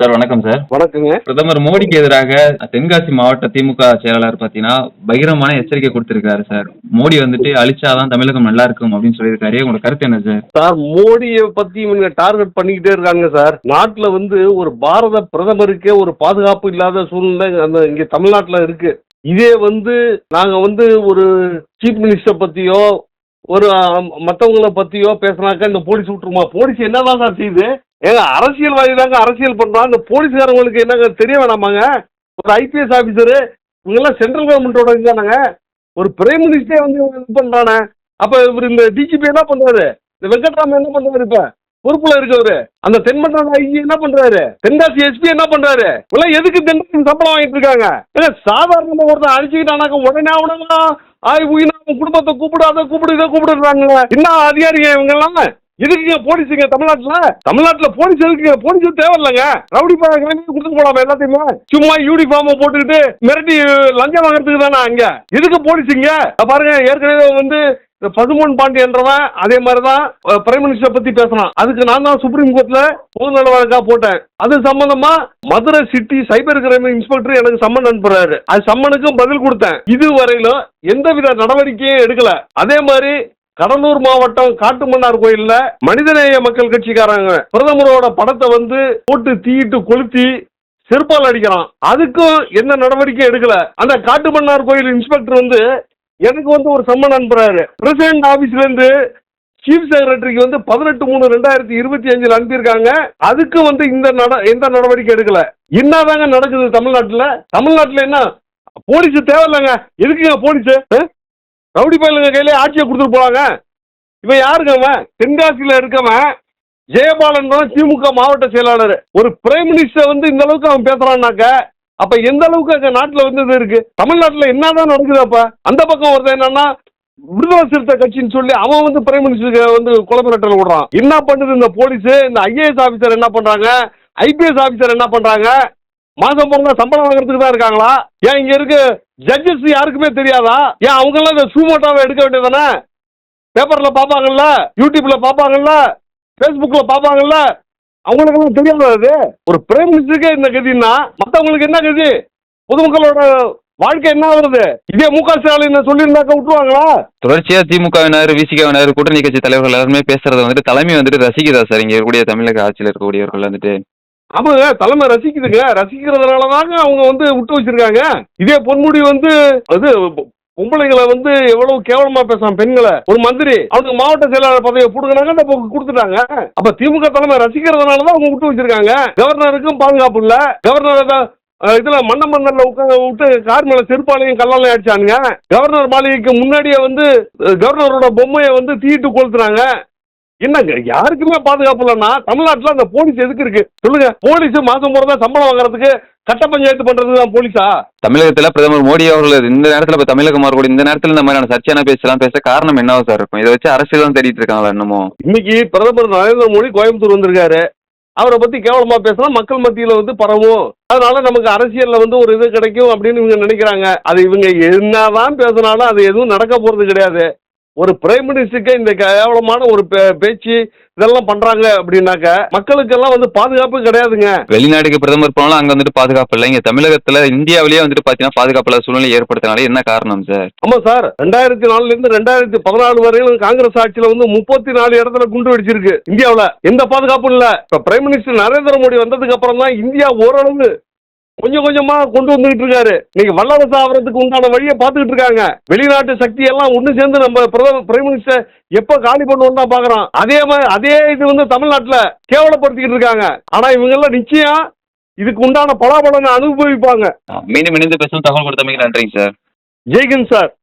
Sir வணக்கம் sir. வணக்கங்க. பிரதமர் மோடிக்கு எதிராக தென்காசி மாவட்ட திமுக செயலாளர் பார்த்தீங்கன்னா பகிரமான எச்சரிக்கை கொடுத்திருக்காரு சார். மோடி வந்துட்டு அழிச்சாதான் தமிழகம் நல்லா இருக்கும் அப்படின்னு சொல்லியிருக்காரு. உங்களோட கருத்து என்ன சார்? சார் மோடியை பத்தி இவங்க டார்கெட் பண்ணிக்கிட்டே இருக்காங்க சார். நாட்டுல வந்து ஒரு பாரத பிரதமருக்கே ஒரு பாதுகாப்பு இல்லாத சூழ்நிலை அந்த இங்க தமிழ்நாட்டுல இருக்கு. இதே வந்து நாங்க வந்து ஒரு சீஃப் மினிஸ்டர் பத்தியோ ஒரு மற்றவங்கள பற்றியோ பத்தியோ இந்த போலீஸ் விட்டுருமா? போலீஸ் என்னதான் சார் செய்யுது? ஏங்க அரசியல்வாதி தாங்க அரசியல் பண்றான் இந்த போலீஸ்காரங்களுக்கு என்னங்க தெரிய வேணாமாங்க? ஒரு ஐபிஎஸ் ஆபீசரு இவங்கெல்லாம் சென்ட்ரல் கவர்மெண்ட்டோட இருந்தானுங்க ஒரு பிரைம் மினிஸ்டரே வந்து இவங்க இது பண்றானே? அப்ப இவர் இந்த டிஜிபி என்ன பண்றாரு? இந்த வெங்கட்ராமன் என்ன பண்றாரு இப்ப? பொறுப்புல இருக்கவரு. அந்த தென்மண்டல ஐஜி என்ன பண்றாரு? தென்காசி எஸ்பி என்ன பண்றாரு? இவெல்லாம் எதுக்கு தென்காசி சம்பளம் வாங்கிட்டு இருக்காங்க? ஏங்க சாதாரணமா ஒருத்தன் அடிச்சுக்கிட்டானாக்க உடனே அவனுங்க ஆய் குடும்பத்தை கூப்பிடு அதை கூப்பிடு இதை கூப்பிடுறாங்க. என்ன அதிகாரிங்க இவங்க எல்லாம் எதுக்குங்க போலீஸுங்க தமிழ்நாட்டுல? தமிழ்நாட்டுல போலீஸ் எதுக்குங்க? போலீஸ் தேவையில்லைங்க. ரவுடி பழங்க கொடுத்து போடாம எல்லாத்தையுமே. சும்மா யூனிஃபார்ம் போட்டுக்கிட்டு மிரட்டி லஞ்சம் வாங்குறதுக்கு தானே அங்க எதுக்கு போலீஸுங்க? பாருங்க ஏற்கனவே வந்து இந்த பசுமன் பாண்டியன்றவன் அதே மாதிரி தான் பிரைம் மினிஸ்டர் பத்தி பேசினான். அதுக்கு நான் தான் சுப்ரீம் கோர்ட்ல பொது நல வழக்கா போட்டேன். அது சம்பந்தமா Madurai city cyber crime inspector எனக்கு சம்மன் அனுப்புறாரு. அது சம்மனுக்கும் பதில் கொடுத்தேன். இது வரையிலும் எந்தவித நடவடிக்கையும் எடுக்கல. அதே மாதிரி கடலூர் மாவட்டம் காட்டுமன்னார் கோயில்ல மனிதநேய மக்கள் கட்சிக்காரங்க பிரதமரோட படத்தை வந்து போட்டு தீயிட்டு கொளுத்தி செருப்பால் அடிக்கிறான். அதுக்கும் என்ன நடவடிக்கையும் எடுக்கல. அந்த காட்டுமன்னார் கோயில் இன்ஸ்பெக்டர் வந்து எனக்கு வந்து ஒரு சம்மன் அனுப்புறாரு பிரசிடென்ட் ஆபீஸ்ல இருந்து சீஃப் செக்ரட்டரிக்கு வந்து பதினெட்டு மூணு ரெண்டாயிரத்தி இருபத்தி அஞ்சுல அனுப்பியிருக்காங்க. அதுக்கு வந்து இந்த நட எந்த நடவடிக்கை எடுக்கல. என்னதாங்க நடக்குது தமிழ்நாட்டுல? தமிழ்நாட்டுல என்ன? போலீஸ் தேவையில்லைங்க. எதுக்குங்க போலீஸ்? ரவுடி பயலுங்க கையிலே ஆட்சியை கொடுத்துட்டு போறாங்க. இவன் யாருங்க அவன் தென்காசியில இருக்கவன் ஜெயபாலன் தான் திமுக மாவட்ட செயலாளர். ஒரு பிரைம் மினிஸ்டர் வந்து இந்த அளவுக்கு அவன் பேசுறான்னாக்க அப்ப எந்த அளவுக்கு அங்க நாட்டுல வந்து இது இருக்கு? தமிழ்நாட்டுல என்னதான் நடக்குது அந்த பக்கம் ஒருத்தன் என்னன்னா விடுதலை சிறுத்தை கட்சின்னு சொல்லி அவன் வந்து பிரைம் மினிஸ்டருக்கு வந்து குழப்பரட்டல் விடுறான். என்ன பண்ணுது இந்த போலீஸ் இந்த ஐஏஎஸ் ஆபீசர் என்ன பண்றாங்க? ஐபிஎஸ் ஆபீசர் என்ன பண்றாங்க? மாசம் போனா சம்பளம் வாங்குறதுக்கு தான் இருக்காங்களா? ஏன் இங்க இருக்கு? ஜட்ஜஸ் யாருக்குமே தெரியாதா? ஏன் அவங்க எல்லாம் இந்த சூமோட்டாவை எடுக்க வேண்டியதானே பேப்பர்ல பாப்பாங்கல்ல யூடியூப்ல பாப்பாங்கல்ல ஃபேஸ்புக்ல பாப்பாங்கல்ல அவங்களுக்கெல்லாம் தெரியாதா அது ஒரு பிரைம் மினிஸ்டருக்கே இந்த கதின்னா மற்றவங்களுக்கு என்ன கதி பொதுமக்களோட வாழ்க்கை என்ன வருது இதே மு க ஸ்டாலின் சொல்லியிருந்தாக்க விட்டுருவாங்களா? தொடர்ச்சியா திமுகவினர் விசிகவினர் கூட்டணி கட்சி தலைவர்கள் எல்லாருமே பேசுறத வந்துட்டு தலைமை வந்துட்டு ரசிக்குதா சார்? இங்க இருக்கக்கூடிய தமிழக ஆட்சியில் இருக்கக்கூடியவர்கள் வந்துட்டு. ஆமாங்க தலைமை ரசிக்குதுங்க. ரசிக்கிறதுனால தாங்க அவங்க வந்து விட்டு வச்சிருக்காங்க. இதே பொன்முடி வந்து அது பொம்பளைங்களை வந்து எவ்வளவு கேவலமா பேசுறான் பெண்களை. ஒரு மந்திரி அவனுக்கு மாவட்ட செயலாளர் பதவியை கொடுக்குறாங்க கொடுத்துட்டாங்க. அப்ப திமுக தலைமை ரசிக்கிறதுனால தான் அவங்க விட்டு வச்சிருக்காங்க. கவர்னருக்கும் பாதுகாப்பு இல்ல. கவர்னர் இதுல மன்ன மன்னர்ல உட்காந்து விட்டு கார் மேல செருப்பாலையும் கல்லாலையும் அடிச்சானுங்க. கவர்னர் மாளிகைக்கு முன்னாடியே வந்து கவர்னரோட பொம்மையை வந்து தீட்டு கொளுத்துறாங்க என்னங்க யாருக்குமே பாதுகாப்பு இல்லைன்னா தமிழ்நாட்டுல அந்த போலீஸ் எதுக்கு இருக்கு? சொல்லுங்க. போலீஸ் மாசம் போறதா சம்பளம் வாங்குறதுக்கு கட்ட பஞ்சாயத்து பண்றது தான் போலீஸா? தமிழகத்துல பிரதமர் மோடி அவர்கள் இந்த நேரத்துல இப்ப தமிழகம் மாறக்கூடிய இந்த நேரத்துல இந்த மாதிரியான சர்ச்சையான பேச்செல்லாம் பேச காரணம் என்னவா சார் இருக்கும்? இதை வச்சு அரசியல் தான் தேடிட்டு இருக்காங்களா இன்னமும் இன்னைக்கு பிரதமர் நரேந்திர மோடி கோயம்புத்தூர் வந்திருக்காரு. அவரை பத்தி கேவலமா பேசினா மக்கள் மத்தியில வந்து பரவும். அதனால நமக்கு அரசியல்ல வந்து ஒரு இது கிடைக்கும் அப்படின்னு இவங்க நினைக்கிறாங்க. அது இவங்க என்னதான் பேசினாலும் அது எதுவும் நடக்க போறது கிடையாது. ஒரு பிரைம் மினிஸ்டருக்கு இந்த கேவலமான ஒரு பேச்சு இதெல்லாம் பண்றாங்க அப்படின்னாக்க மக்களுக்கெல்லாம் வந்து பாதுகாப்பு கிடையாதுங்க. வெளிநாட்டுக்கு பிரதமர் போனாலும் அங்க வந்துட்டு பாதுகாப்பு இல்லை. இங்க தமிழகத்துல இந்தியாவிலேயே வந்துட்டு பாத்தீங்கன்னா பாதுகாப்பு இல்லாத சூழ்நிலை ஏற்படுத்தினால என்ன காரணம் சார்? ஆமா சார். ரெண்டாயிரத்தி நாலுல இருந்து ரெண்டாயிரத்தி பதினாலு வரையிலும் காங்கிரஸ் ஆட்சியில வந்து முப்பத்தி நாலு இடத்துல குண்டு வெடிச்சிருக்கு இந்தியாவுல. எந்த பாதுகாப்பும் இல்ல. இப்ப பிரைம் மினிஸ்டர் நரேந்திர மோடி வந்ததுக்கு அப்புறம் தான் இந்தியா ஓரளவு கொஞ்சம் கொஞ்சமா கொண்டு வந்துகிட்டு இருக்காரு. இன்னைக்கு வல்லரசு ஆகிறதுக்கு உண்டான வழியை பார்த்துக்கிட்டு இருக்காங்க. வெளிநாட்டு சக்தி எல்லாம் ஒண்ணு சேர்ந்து நம்ம பிரதமர் பிரைம் மினிஸ்டர் எப்ப காலி பண்ணுவோம் தான் பாக்குறோம் அதே மாதிரி அதே இது வந்து தமிழ்நாட்டுல கேவலப்படுத்திக்கிட்டு இருக்காங்க. ஆனா இவங்க எல்லாம் நிச்சயம் இதுக்கு உண்டான பலாபலனை அனுபவிப்பாங்க. மீண்டும் இணைந்து பேசும் தகவல் கொடுத்தமைக்கு நன்றிங்க சார். ஜெய்கின் சார்.